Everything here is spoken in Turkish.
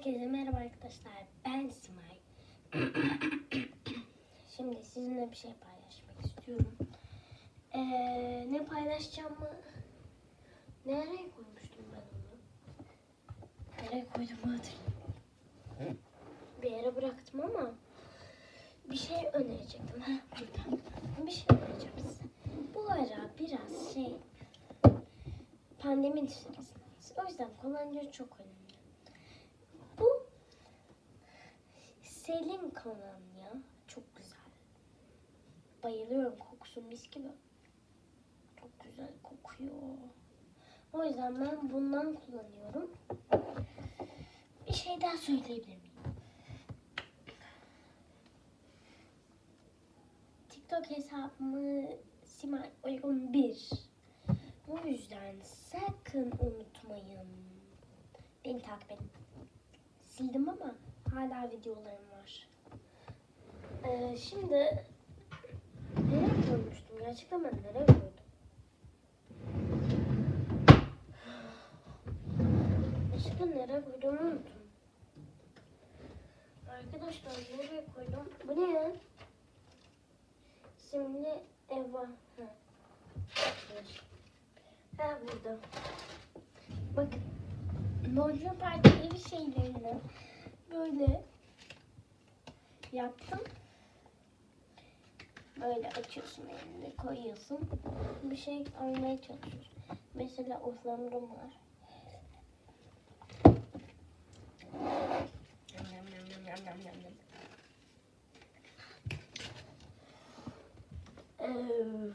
Herkese merhaba arkadaşlar. Ben Simay. Şimdi sizinle bir şey paylaşmak istiyorum. Ee, ne paylaşacağımı nereye koymuştum ben onu? Nereye koydum hatırlamıyorum. Bir yere bıraktım ama bir şey önerecektim. Ha, burada. Bir şey önereceğim size. Bu ara biraz şey pandemi dışındayız. O yüzden kolonya çok önemli. Bu Selin kolonya çok güzel. Bayılıyorum kokusu mis gibi. Çok güzel kokuyor. O yüzden ben bundan kullanıyorum. Bir şey daha söyleyebilir miyim? TikTok hesabımı Simay Uygun 1. O yüzden sakın unutmayın. Beni takip edin. Sildim ama hala videolarım var. Ee, şimdi nereye koymuştum? Gerçekten ben nereye koydum? Gerçekten nereye koyduğumu unuttum. Arkadaşlar nereye koydum? Bu ne ya? Şimdi Eva. Ha. Ha burada. Bakın. Boncuğun partili bir şeylerini böyle yaptım. Böyle açıyorsun elini koyuyorsun. Bir şey almaya çalışıyorsun. Mesela ıhlamurun var. Yum,